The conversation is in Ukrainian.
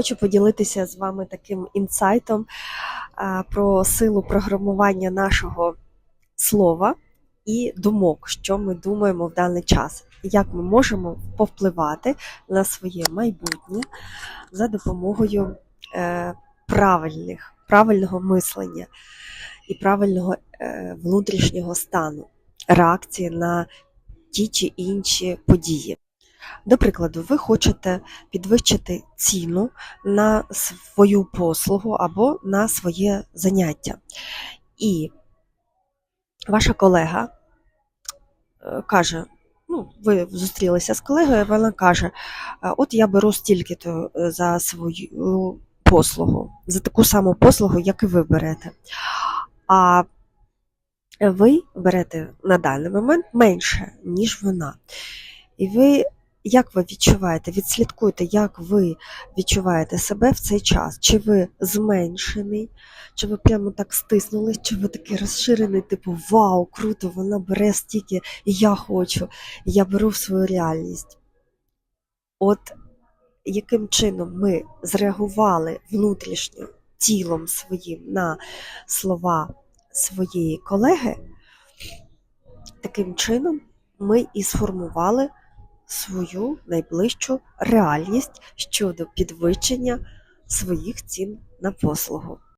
Хочу поділитися з вами таким інсайтом про силу програмування нашого слова і думок, що ми думаємо в даний час, як ми можемо повпливати на своє майбутнє за допомогою е, правильних, правильного мислення і правильного е, внутрішнього стану, реакції на ті чи інші події. До прикладу, ви хочете підвищити ціну на свою послугу або на своє заняття. І ваша колега е, каже: ну, ви зустрілися з колегою, вона каже: «Е, от я беру стільки-то е, за свою послугу, за таку саму послугу, як і ви берете. А ви берете на даний момент менше, ніж вона. І ви, як ви відчуваєте, відслідкуйте, як ви відчуваєте себе в цей час. Чи ви зменшений, чи ви прямо так стиснули, чи ви такий розширений, типу Вау, круто, вона бере стільки, і я хочу, я беру в свою реальність. От яким чином ми зреагували внутрішньо тілом своїм на слова своєї колеги, таким чином ми і сформували свою найближчу реальність щодо підвищення своїх цін на послугу.